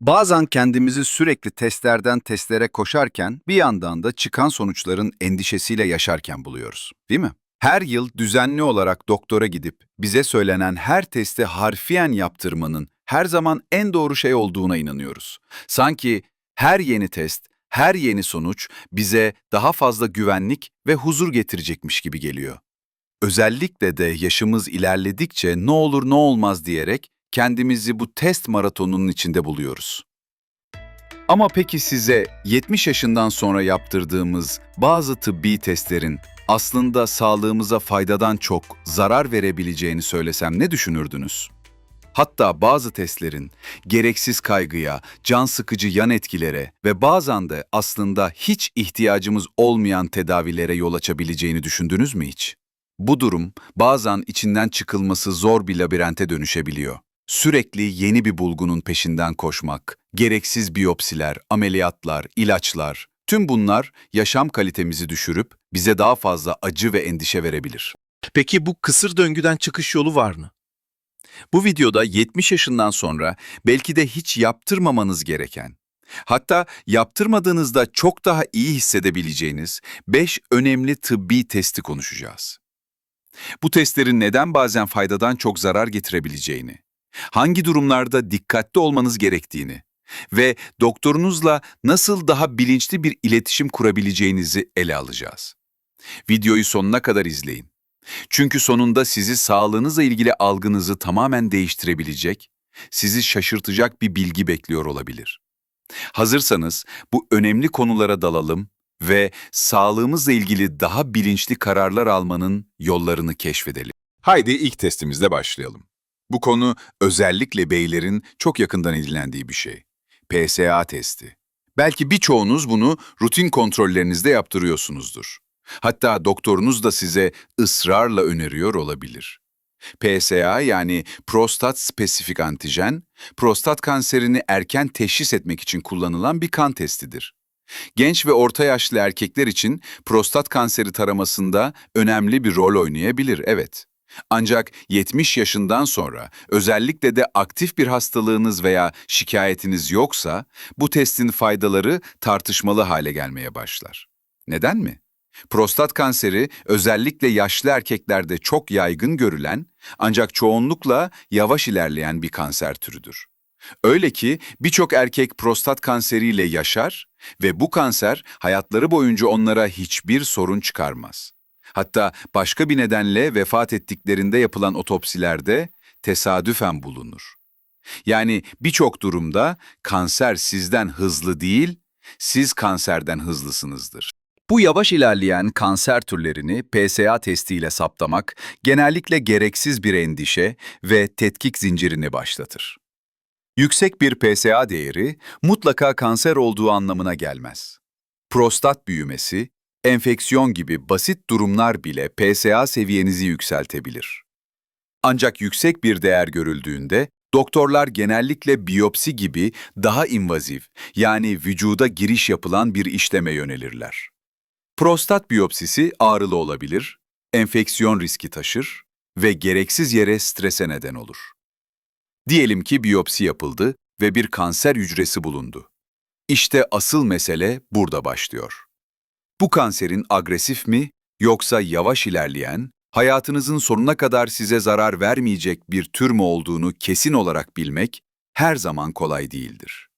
Bazen kendimizi sürekli testlerden testlere koşarken bir yandan da çıkan sonuçların endişesiyle yaşarken buluyoruz. Değil mi? Her yıl düzenli olarak doktora gidip bize söylenen her testi harfiyen yaptırmanın her zaman en doğru şey olduğuna inanıyoruz. Sanki her yeni test, her yeni sonuç bize daha fazla güvenlik ve huzur getirecekmiş gibi geliyor. Özellikle de yaşımız ilerledikçe ne olur ne olmaz diyerek kendimizi bu test maratonunun içinde buluyoruz. Ama peki size 70 yaşından sonra yaptırdığımız bazı tıbbi testlerin aslında sağlığımıza faydadan çok zarar verebileceğini söylesem ne düşünürdünüz? Hatta bazı testlerin gereksiz kaygıya, can sıkıcı yan etkilere ve bazen de aslında hiç ihtiyacımız olmayan tedavilere yol açabileceğini düşündünüz mü hiç? Bu durum bazen içinden çıkılması zor bir labirente dönüşebiliyor. Sürekli yeni bir bulgunun peşinden koşmak, gereksiz biyopsiler, ameliyatlar, ilaçlar, tüm bunlar yaşam kalitemizi düşürüp bize daha fazla acı ve endişe verebilir. Peki bu kısır döngüden çıkış yolu var mı? Bu videoda 70 yaşından sonra belki de hiç yaptırmamanız gereken, hatta yaptırmadığınızda çok daha iyi hissedebileceğiniz 5 önemli tıbbi testi konuşacağız. Bu testlerin neden bazen faydadan çok zarar getirebileceğini, hangi durumlarda dikkatli olmanız gerektiğini ve doktorunuzla nasıl daha bilinçli bir iletişim kurabileceğinizi ele alacağız. Videoyu sonuna kadar izleyin. Çünkü sonunda sizi sağlığınızla ilgili algınızı tamamen değiştirebilecek, sizi şaşırtacak bir bilgi bekliyor olabilir. Hazırsanız bu önemli konulara dalalım ve sağlığımızla ilgili daha bilinçli kararlar almanın yollarını keşfedelim. Haydi ilk testimizle başlayalım. Bu konu özellikle beylerin çok yakından ilgilendiği bir şey. PSA testi. Belki birçoğunuz bunu rutin kontrollerinizde yaptırıyorsunuzdur. Hatta doktorunuz da size ısrarla öneriyor olabilir. PSA yani prostat spesifik antijen, prostat kanserini erken teşhis etmek için kullanılan bir kan testidir. Genç ve orta yaşlı erkekler için prostat kanseri taramasında önemli bir rol oynayabilir, evet. Ancak 70 yaşından sonra özellikle de aktif bir hastalığınız veya şikayetiniz yoksa bu testin faydaları tartışmalı hale gelmeye başlar. Neden mi? Prostat kanseri özellikle yaşlı erkeklerde çok yaygın görülen ancak çoğunlukla yavaş ilerleyen bir kanser türüdür. Öyle ki birçok erkek prostat kanseriyle yaşar ve bu kanser hayatları boyunca onlara hiçbir sorun çıkarmaz. Hatta başka bir nedenle vefat ettiklerinde yapılan otopsilerde tesadüfen bulunur. Yani birçok durumda kanser sizden hızlı değil, siz kanserden hızlısınızdır. Bu yavaş ilerleyen kanser türlerini PSA testiyle saptamak genellikle gereksiz bir endişe ve tetkik zincirini başlatır. Yüksek bir PSA değeri mutlaka kanser olduğu anlamına gelmez. Prostat büyümesi, enfeksiyon gibi basit durumlar bile PSA seviyenizi yükseltebilir. Ancak yüksek bir değer görüldüğünde doktorlar genellikle biyopsi gibi daha invazif yani vücuda giriş yapılan bir işleme yönelirler. Prostat biyopsisi ağrılı olabilir, enfeksiyon riski taşır ve gereksiz yere strese neden olur. Diyelim ki biyopsi yapıldı ve bir kanser hücresi bulundu. İşte asıl mesele burada başlıyor. Bu kanserin agresif mi yoksa yavaş ilerleyen, hayatınızın sonuna kadar size zarar vermeyecek bir tür mü olduğunu kesin olarak bilmek her zaman kolay değildir.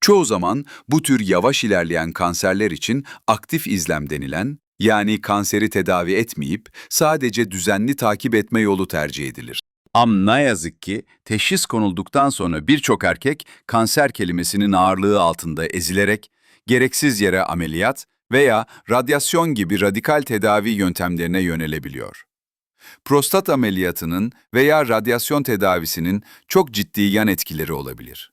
Çoğu zaman bu tür yavaş ilerleyen kanserler için aktif izlem denilen, yani kanseri tedavi etmeyip sadece düzenli takip etme yolu tercih edilir. Am ne yazık ki teşhis konulduktan sonra birçok erkek kanser kelimesinin ağırlığı altında ezilerek gereksiz yere ameliyat veya radyasyon gibi radikal tedavi yöntemlerine yönelebiliyor. Prostat ameliyatının veya radyasyon tedavisinin çok ciddi yan etkileri olabilir.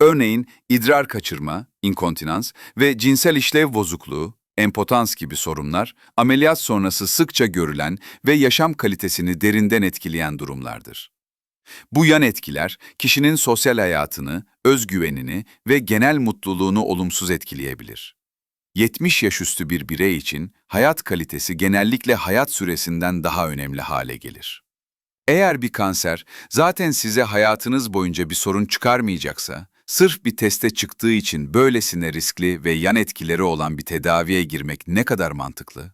Örneğin idrar kaçırma, inkontinans ve cinsel işlev bozukluğu, empotans gibi sorunlar ameliyat sonrası sıkça görülen ve yaşam kalitesini derinden etkileyen durumlardır. Bu yan etkiler kişinin sosyal hayatını, özgüvenini ve genel mutluluğunu olumsuz etkileyebilir. 70 yaş üstü bir birey için hayat kalitesi genellikle hayat süresinden daha önemli hale gelir. Eğer bir kanser zaten size hayatınız boyunca bir sorun çıkarmayacaksa, Sırf bir teste çıktığı için böylesine riskli ve yan etkileri olan bir tedaviye girmek ne kadar mantıklı?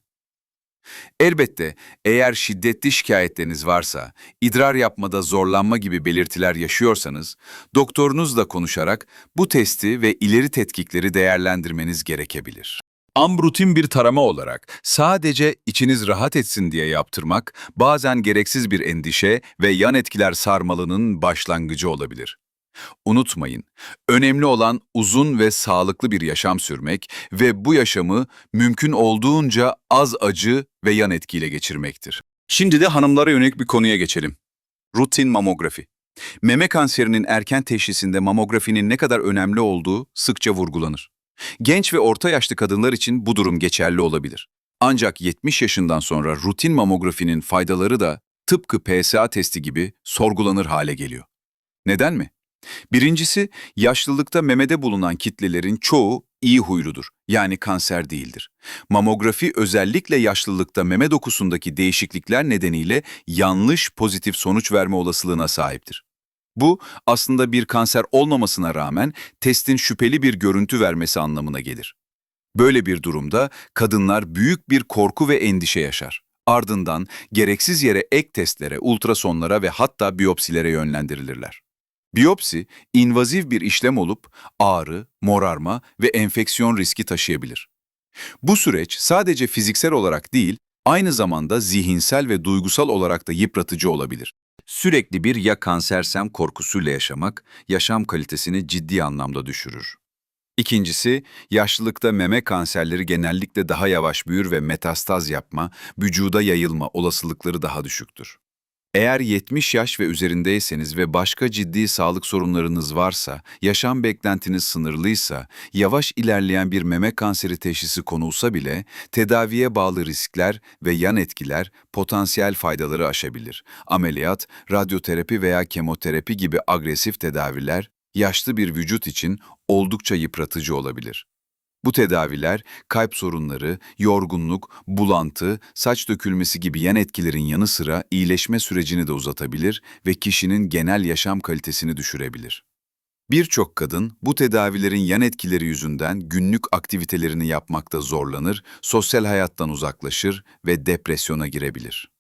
Elbette eğer şiddetli şikayetleriniz varsa, idrar yapmada zorlanma gibi belirtiler yaşıyorsanız, doktorunuzla konuşarak bu testi ve ileri tetkikleri değerlendirmeniz gerekebilir. Ambrutin bir tarama olarak sadece içiniz rahat etsin diye yaptırmak bazen gereksiz bir endişe ve yan etkiler sarmalının başlangıcı olabilir. Unutmayın, önemli olan uzun ve sağlıklı bir yaşam sürmek ve bu yaşamı mümkün olduğunca az acı ve yan etkiyle geçirmektir. Şimdi de hanımlara yönelik bir konuya geçelim. Rutin mamografi. Meme kanserinin erken teşhisinde mamografinin ne kadar önemli olduğu sıkça vurgulanır. Genç ve orta yaşlı kadınlar için bu durum geçerli olabilir. Ancak 70 yaşından sonra rutin mamografinin faydaları da tıpkı PSA testi gibi sorgulanır hale geliyor. Neden mi? Birincisi, yaşlılıkta memede bulunan kitlelerin çoğu iyi huyludur, yani kanser değildir. Mamografi özellikle yaşlılıkta meme dokusundaki değişiklikler nedeniyle yanlış pozitif sonuç verme olasılığına sahiptir. Bu aslında bir kanser olmamasına rağmen testin şüpheli bir görüntü vermesi anlamına gelir. Böyle bir durumda kadınlar büyük bir korku ve endişe yaşar. Ardından gereksiz yere ek testlere, ultrasonlara ve hatta biyopsilere yönlendirilirler. Biyopsi, invaziv bir işlem olup ağrı, morarma ve enfeksiyon riski taşıyabilir. Bu süreç sadece fiziksel olarak değil, aynı zamanda zihinsel ve duygusal olarak da yıpratıcı olabilir. Sürekli bir ya kansersem korkusuyla yaşamak, yaşam kalitesini ciddi anlamda düşürür. İkincisi, yaşlılıkta meme kanserleri genellikle daha yavaş büyür ve metastaz yapma, vücuda yayılma olasılıkları daha düşüktür. Eğer 70 yaş ve üzerindeyseniz ve başka ciddi sağlık sorunlarınız varsa, yaşam beklentiniz sınırlıysa, yavaş ilerleyen bir meme kanseri teşhisi konulsa bile, tedaviye bağlı riskler ve yan etkiler potansiyel faydaları aşabilir. Ameliyat, radyoterapi veya kemoterapi gibi agresif tedaviler, yaşlı bir vücut için oldukça yıpratıcı olabilir. Bu tedaviler kalp sorunları, yorgunluk, bulantı, saç dökülmesi gibi yan etkilerin yanı sıra iyileşme sürecini de uzatabilir ve kişinin genel yaşam kalitesini düşürebilir. Birçok kadın bu tedavilerin yan etkileri yüzünden günlük aktivitelerini yapmakta zorlanır, sosyal hayattan uzaklaşır ve depresyona girebilir.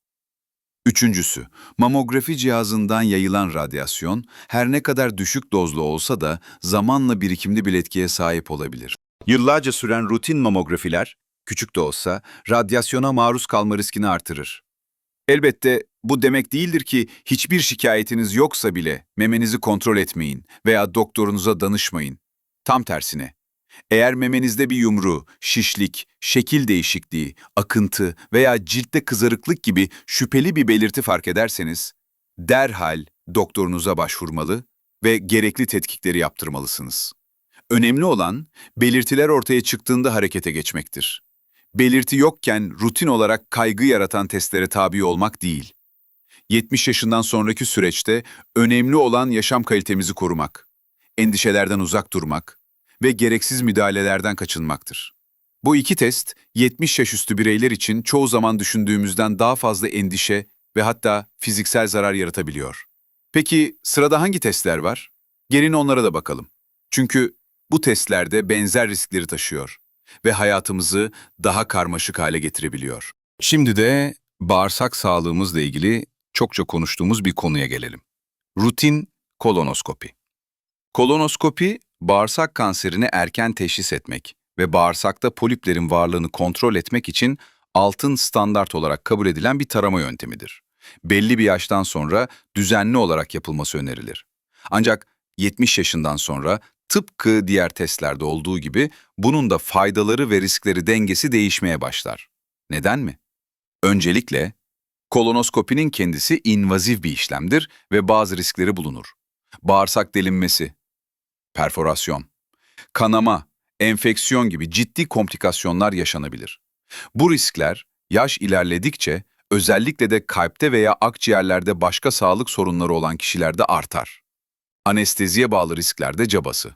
Üçüncüsü, mamografi cihazından yayılan radyasyon her ne kadar düşük dozlu olsa da zamanla birikimli bir etkiye sahip olabilir. Yıllarca süren rutin mamografiler, küçük de olsa, radyasyona maruz kalma riskini artırır. Elbette bu demek değildir ki hiçbir şikayetiniz yoksa bile memenizi kontrol etmeyin veya doktorunuza danışmayın. Tam tersine. Eğer memenizde bir yumru, şişlik, şekil değişikliği, akıntı veya ciltte kızarıklık gibi şüpheli bir belirti fark ederseniz, derhal doktorunuza başvurmalı ve gerekli tetkikleri yaptırmalısınız. Önemli olan belirtiler ortaya çıktığında harekete geçmektir. Belirti yokken rutin olarak kaygı yaratan testlere tabi olmak değil. 70 yaşından sonraki süreçte önemli olan yaşam kalitemizi korumak, endişelerden uzak durmak ve gereksiz müdahalelerden kaçınmaktır. Bu iki test 70 yaş üstü bireyler için çoğu zaman düşündüğümüzden daha fazla endişe ve hatta fiziksel zarar yaratabiliyor. Peki sırada hangi testler var? Gelin onlara da bakalım. Çünkü bu testlerde benzer riskleri taşıyor ve hayatımızı daha karmaşık hale getirebiliyor. Şimdi de bağırsak sağlığımızla ilgili çokça konuştuğumuz bir konuya gelelim. Rutin kolonoskopi. Kolonoskopi, bağırsak kanserini erken teşhis etmek ve bağırsakta poliplerin varlığını kontrol etmek için altın standart olarak kabul edilen bir tarama yöntemidir. Belli bir yaştan sonra düzenli olarak yapılması önerilir. Ancak 70 yaşından sonra tıpkı diğer testlerde olduğu gibi bunun da faydaları ve riskleri dengesi değişmeye başlar. Neden mi? Öncelikle kolonoskopinin kendisi invaziv bir işlemdir ve bazı riskleri bulunur. Bağırsak delinmesi, perforasyon, kanama, enfeksiyon gibi ciddi komplikasyonlar yaşanabilir. Bu riskler yaş ilerledikçe özellikle de kalpte veya akciğerlerde başka sağlık sorunları olan kişilerde artar. Anesteziye bağlı riskler de cabası.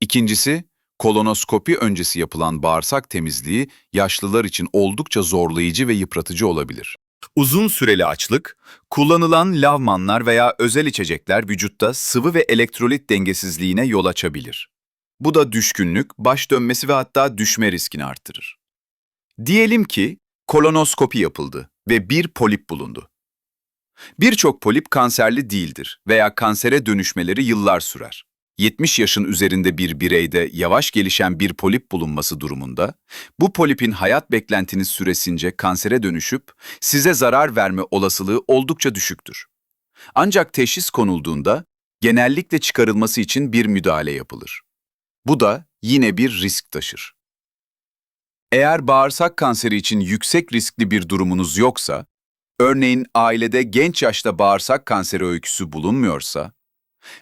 İkincisi, kolonoskopi öncesi yapılan bağırsak temizliği yaşlılar için oldukça zorlayıcı ve yıpratıcı olabilir. Uzun süreli açlık, kullanılan lavmanlar veya özel içecekler vücutta sıvı ve elektrolit dengesizliğine yol açabilir. Bu da düşkünlük, baş dönmesi ve hatta düşme riskini arttırır. Diyelim ki kolonoskopi yapıldı ve bir polip bulundu. Birçok polip kanserli değildir veya kansere dönüşmeleri yıllar sürer. 70 yaşın üzerinde bir bireyde yavaş gelişen bir polip bulunması durumunda, bu polipin hayat beklentiniz süresince kansere dönüşüp size zarar verme olasılığı oldukça düşüktür. Ancak teşhis konulduğunda genellikle çıkarılması için bir müdahale yapılır. Bu da yine bir risk taşır. Eğer bağırsak kanseri için yüksek riskli bir durumunuz yoksa, örneğin ailede genç yaşta bağırsak kanseri öyküsü bulunmuyorsa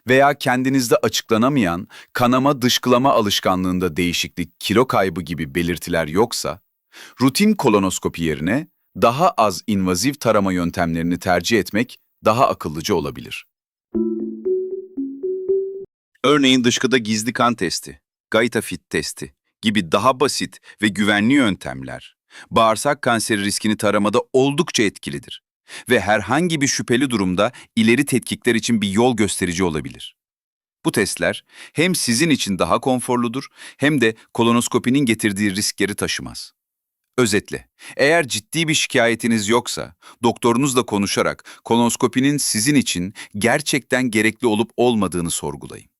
veya kendinizde açıklanamayan kanama dışkılama alışkanlığında değişiklik, kilo kaybı gibi belirtiler yoksa, rutin kolonoskopi yerine daha az invaziv tarama yöntemlerini tercih etmek daha akıllıca olabilir. Örneğin dışkıda gizli kan testi, Gaita Fit testi gibi daha basit ve güvenli yöntemler, bağırsak kanseri riskini taramada oldukça etkilidir ve herhangi bir şüpheli durumda ileri tetkikler için bir yol gösterici olabilir. Bu testler hem sizin için daha konforludur hem de kolonoskopinin getirdiği riskleri taşımaz. Özetle, eğer ciddi bir şikayetiniz yoksa, doktorunuzla konuşarak kolonoskopinin sizin için gerçekten gerekli olup olmadığını sorgulayın.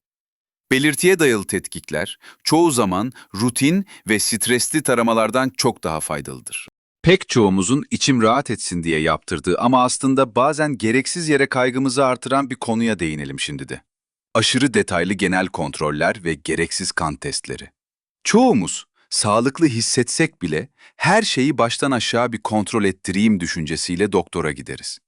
Belirtiye dayalı tetkikler çoğu zaman rutin ve stresli taramalardan çok daha faydalıdır. Pek çoğumuzun içim rahat etsin diye yaptırdığı ama aslında bazen gereksiz yere kaygımızı artıran bir konuya değinelim şimdi de. Aşırı detaylı genel kontroller ve gereksiz kan testleri. Çoğumuz sağlıklı hissetsek bile her şeyi baştan aşağı bir kontrol ettireyim düşüncesiyle doktora gideriz.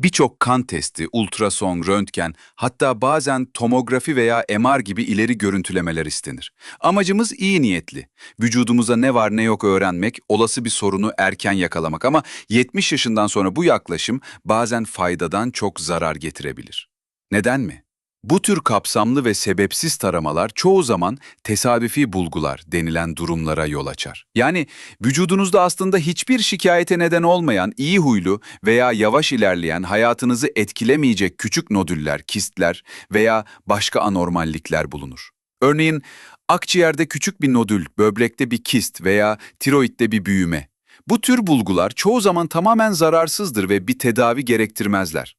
Birçok kan testi, ultrason, röntgen, hatta bazen tomografi veya MR gibi ileri görüntülemeler istenir. Amacımız iyi niyetli. Vücudumuza ne var ne yok öğrenmek, olası bir sorunu erken yakalamak ama 70 yaşından sonra bu yaklaşım bazen faydadan çok zarar getirebilir. Neden mi? Bu tür kapsamlı ve sebepsiz taramalar çoğu zaman tesadüfi bulgular denilen durumlara yol açar. Yani vücudunuzda aslında hiçbir şikayete neden olmayan iyi huylu veya yavaş ilerleyen hayatınızı etkilemeyecek küçük nodüller, kistler veya başka anormallikler bulunur. Örneğin akciğerde küçük bir nodül, böbrekte bir kist veya tiroidde bir büyüme. Bu tür bulgular çoğu zaman tamamen zararsızdır ve bir tedavi gerektirmezler.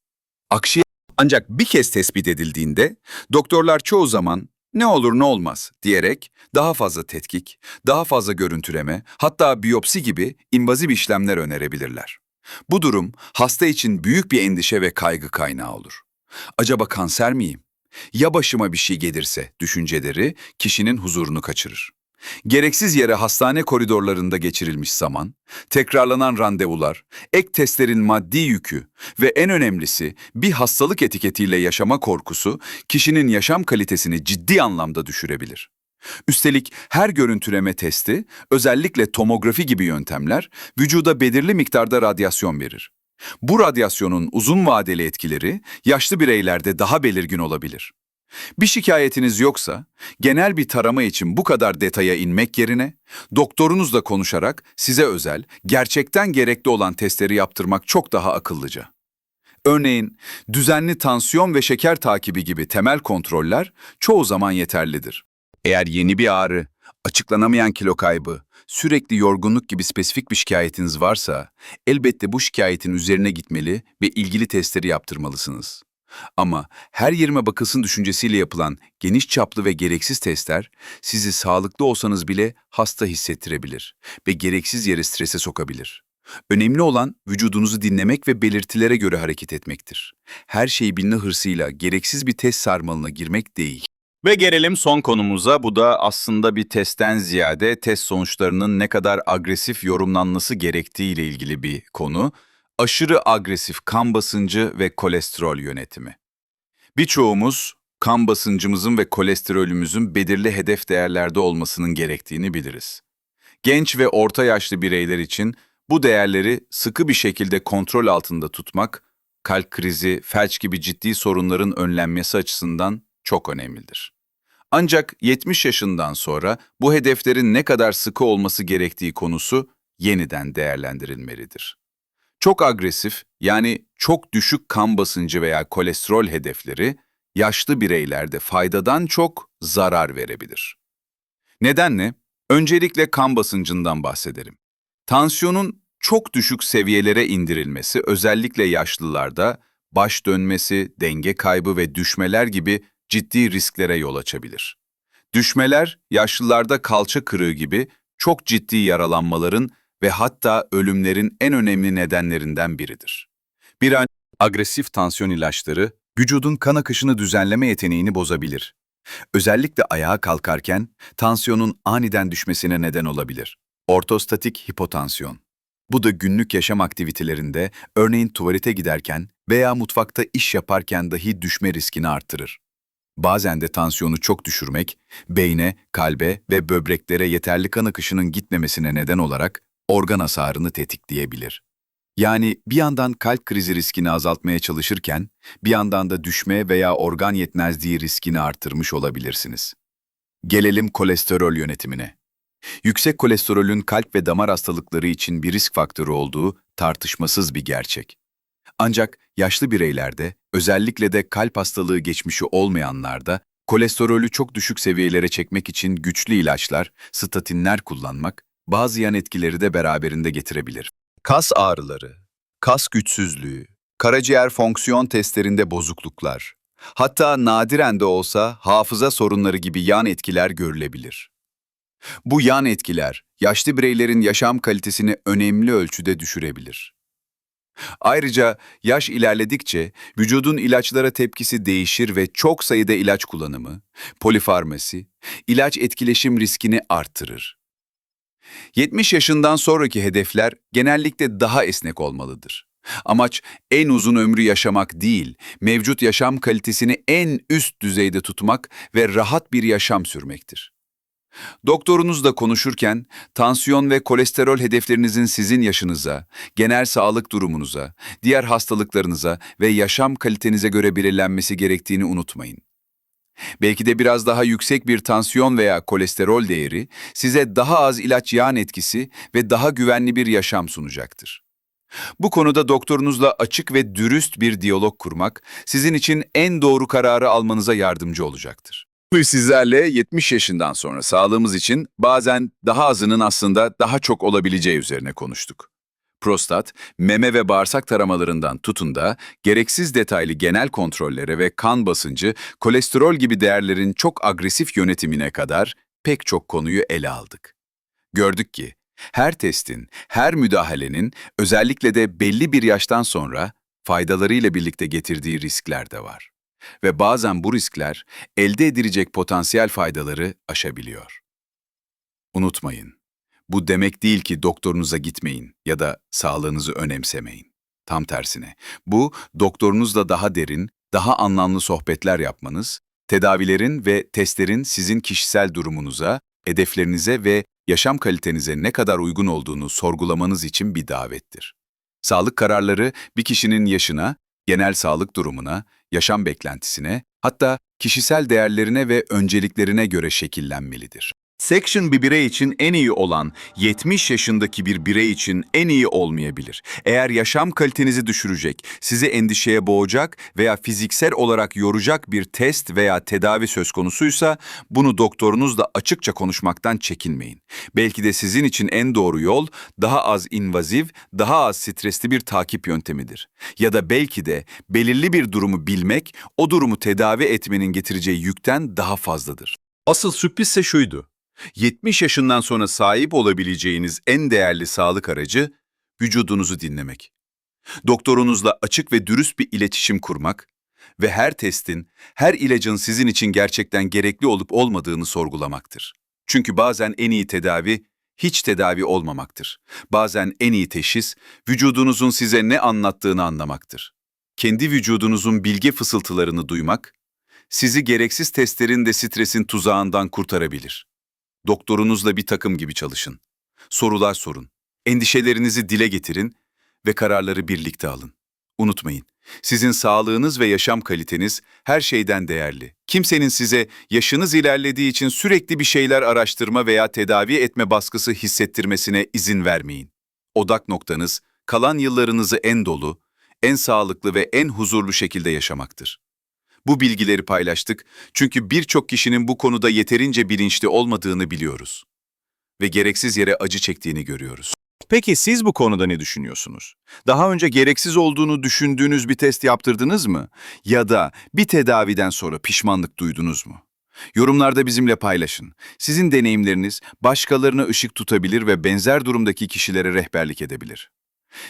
Akciğer ancak bir kez tespit edildiğinde doktorlar çoğu zaman ne olur ne olmaz diyerek daha fazla tetkik, daha fazla görüntüleme, hatta biyopsi gibi invaziv işlemler önerebilirler. Bu durum hasta için büyük bir endişe ve kaygı kaynağı olur. Acaba kanser miyim? Ya başıma bir şey gelirse düşünceleri kişinin huzurunu kaçırır. Gereksiz yere hastane koridorlarında geçirilmiş zaman, tekrarlanan randevular, ek testlerin maddi yükü ve en önemlisi bir hastalık etiketiyle yaşama korkusu kişinin yaşam kalitesini ciddi anlamda düşürebilir. Üstelik her görüntüleme testi, özellikle tomografi gibi yöntemler, vücuda belirli miktarda radyasyon verir. Bu radyasyonun uzun vadeli etkileri yaşlı bireylerde daha belirgin olabilir. Bir şikayetiniz yoksa, genel bir tarama için bu kadar detaya inmek yerine, doktorunuzla konuşarak size özel, gerçekten gerekli olan testleri yaptırmak çok daha akıllıca. Örneğin, düzenli tansiyon ve şeker takibi gibi temel kontroller çoğu zaman yeterlidir. Eğer yeni bir ağrı, açıklanamayan kilo kaybı, sürekli yorgunluk gibi spesifik bir şikayetiniz varsa, elbette bu şikayetin üzerine gitmeli ve ilgili testleri yaptırmalısınız. Ama her yerime bakılsın düşüncesiyle yapılan geniş çaplı ve gereksiz testler sizi sağlıklı olsanız bile hasta hissettirebilir ve gereksiz yere strese sokabilir. Önemli olan vücudunuzu dinlemek ve belirtilere göre hareket etmektir. Her şeyi bilme hırsıyla gereksiz bir test sarmalına girmek değil. Ve gelelim son konumuza. Bu da aslında bir testten ziyade test sonuçlarının ne kadar agresif yorumlanması gerektiği ile ilgili bir konu. Aşırı agresif kan basıncı ve kolesterol yönetimi. Birçoğumuz kan basıncımızın ve kolesterolümüzün belirli hedef değerlerde olmasının gerektiğini biliriz. Genç ve orta yaşlı bireyler için bu değerleri sıkı bir şekilde kontrol altında tutmak, kalp krizi, felç gibi ciddi sorunların önlenmesi açısından çok önemlidir. Ancak 70 yaşından sonra bu hedeflerin ne kadar sıkı olması gerektiği konusu yeniden değerlendirilmelidir. Çok agresif yani çok düşük kan basıncı veya kolesterol hedefleri yaşlı bireylerde faydadan çok zarar verebilir. Neden ne? Öncelikle kan basıncından bahsederim. Tansiyonun çok düşük seviyelere indirilmesi özellikle yaşlılarda baş dönmesi, denge kaybı ve düşmeler gibi ciddi risklere yol açabilir. Düşmeler yaşlılarda kalça kırığı gibi çok ciddi yaralanmaların ve hatta ölümlerin en önemli nedenlerinden biridir. Bir an agresif tansiyon ilaçları vücudun kan akışını düzenleme yeteneğini bozabilir. Özellikle ayağa kalkarken tansiyonun aniden düşmesine neden olabilir. Ortostatik hipotansiyon. Bu da günlük yaşam aktivitelerinde, örneğin tuvalete giderken veya mutfakta iş yaparken dahi düşme riskini arttırır. Bazen de tansiyonu çok düşürmek, beyne, kalbe ve böbreklere yeterli kan akışının gitmemesine neden olarak organ hasarını tetikleyebilir. Yani bir yandan kalp krizi riskini azaltmaya çalışırken, bir yandan da düşme veya organ yetmezliği riskini artırmış olabilirsiniz. Gelelim kolesterol yönetimine. Yüksek kolesterolün kalp ve damar hastalıkları için bir risk faktörü olduğu tartışmasız bir gerçek. Ancak yaşlı bireylerde, özellikle de kalp hastalığı geçmişi olmayanlarda, kolesterolü çok düşük seviyelere çekmek için güçlü ilaçlar, statinler kullanmak, bazı yan etkileri de beraberinde getirebilir. Kas ağrıları, kas güçsüzlüğü, karaciğer fonksiyon testlerinde bozukluklar, hatta nadiren de olsa hafıza sorunları gibi yan etkiler görülebilir. Bu yan etkiler, yaşlı bireylerin yaşam kalitesini önemli ölçüde düşürebilir. Ayrıca yaş ilerledikçe vücudun ilaçlara tepkisi değişir ve çok sayıda ilaç kullanımı, polifarmasi, ilaç etkileşim riskini arttırır. 70 yaşından sonraki hedefler genellikle daha esnek olmalıdır. Amaç en uzun ömrü yaşamak değil, mevcut yaşam kalitesini en üst düzeyde tutmak ve rahat bir yaşam sürmektir. Doktorunuzla konuşurken tansiyon ve kolesterol hedeflerinizin sizin yaşınıza, genel sağlık durumunuza, diğer hastalıklarınıza ve yaşam kalitenize göre belirlenmesi gerektiğini unutmayın. Belki de biraz daha yüksek bir tansiyon veya kolesterol değeri size daha az ilaç yan etkisi ve daha güvenli bir yaşam sunacaktır. Bu konuda doktorunuzla açık ve dürüst bir diyalog kurmak sizin için en doğru kararı almanıza yardımcı olacaktır. Bugün sizlerle 70 yaşından sonra sağlığımız için bazen daha azının aslında daha çok olabileceği üzerine konuştuk. Prostat, meme ve bağırsak taramalarından tutun da gereksiz detaylı genel kontrollere ve kan basıncı, kolesterol gibi değerlerin çok agresif yönetimine kadar pek çok konuyu ele aldık. Gördük ki her testin, her müdahalenin özellikle de belli bir yaştan sonra faydalarıyla birlikte getirdiği riskler de var. Ve bazen bu riskler elde edilecek potansiyel faydaları aşabiliyor. Unutmayın, bu demek değil ki doktorunuza gitmeyin ya da sağlığınızı önemsemeyin. Tam tersine, bu doktorunuzla daha derin, daha anlamlı sohbetler yapmanız, tedavilerin ve testlerin sizin kişisel durumunuza, hedeflerinize ve yaşam kalitenize ne kadar uygun olduğunu sorgulamanız için bir davettir. Sağlık kararları bir kişinin yaşına, genel sağlık durumuna, yaşam beklentisine, hatta kişisel değerlerine ve önceliklerine göre şekillenmelidir. Section bir birey için en iyi olan 70 yaşındaki bir birey için en iyi olmayabilir. Eğer yaşam kalitenizi düşürecek, sizi endişeye boğacak veya fiziksel olarak yoracak bir test veya tedavi söz konusuysa bunu doktorunuzla açıkça konuşmaktan çekinmeyin. Belki de sizin için en doğru yol daha az invaziv, daha az stresli bir takip yöntemidir. Ya da belki de belirli bir durumu bilmek o durumu tedavi etmenin getireceği yükten daha fazladır. Asıl sürprizse şuydu. 70 yaşından sonra sahip olabileceğiniz en değerli sağlık aracı vücudunuzu dinlemek. Doktorunuzla açık ve dürüst bir iletişim kurmak ve her testin, her ilacın sizin için gerçekten gerekli olup olmadığını sorgulamaktır. Çünkü bazen en iyi tedavi hiç tedavi olmamaktır. Bazen en iyi teşhis vücudunuzun size ne anlattığını anlamaktır. Kendi vücudunuzun bilge fısıltılarını duymak sizi gereksiz testlerin de stresin tuzağından kurtarabilir. Doktorunuzla bir takım gibi çalışın. Sorular sorun. Endişelerinizi dile getirin ve kararları birlikte alın. Unutmayın, sizin sağlığınız ve yaşam kaliteniz her şeyden değerli. Kimsenin size yaşınız ilerlediği için sürekli bir şeyler araştırma veya tedavi etme baskısı hissettirmesine izin vermeyin. Odak noktanız kalan yıllarınızı en dolu, en sağlıklı ve en huzurlu şekilde yaşamaktır. Bu bilgileri paylaştık çünkü birçok kişinin bu konuda yeterince bilinçli olmadığını biliyoruz ve gereksiz yere acı çektiğini görüyoruz. Peki siz bu konuda ne düşünüyorsunuz? Daha önce gereksiz olduğunu düşündüğünüz bir test yaptırdınız mı? Ya da bir tedaviden sonra pişmanlık duydunuz mu? Yorumlarda bizimle paylaşın. Sizin deneyimleriniz başkalarına ışık tutabilir ve benzer durumdaki kişilere rehberlik edebilir.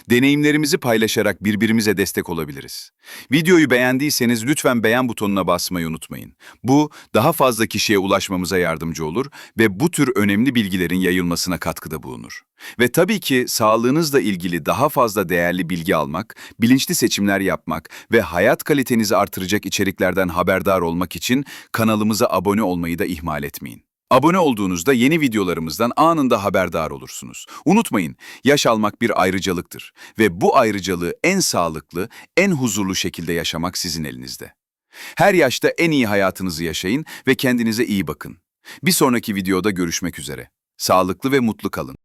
Deneyimlerimizi paylaşarak birbirimize destek olabiliriz. Videoyu beğendiyseniz lütfen beğen butonuna basmayı unutmayın. Bu daha fazla kişiye ulaşmamıza yardımcı olur ve bu tür önemli bilgilerin yayılmasına katkıda bulunur. Ve tabii ki sağlığınızla ilgili daha fazla değerli bilgi almak, bilinçli seçimler yapmak ve hayat kalitenizi artıracak içeriklerden haberdar olmak için kanalımıza abone olmayı da ihmal etmeyin. Abone olduğunuzda yeni videolarımızdan anında haberdar olursunuz. Unutmayın, yaş almak bir ayrıcalıktır ve bu ayrıcalığı en sağlıklı, en huzurlu şekilde yaşamak sizin elinizde. Her yaşta en iyi hayatınızı yaşayın ve kendinize iyi bakın. Bir sonraki videoda görüşmek üzere. Sağlıklı ve mutlu kalın.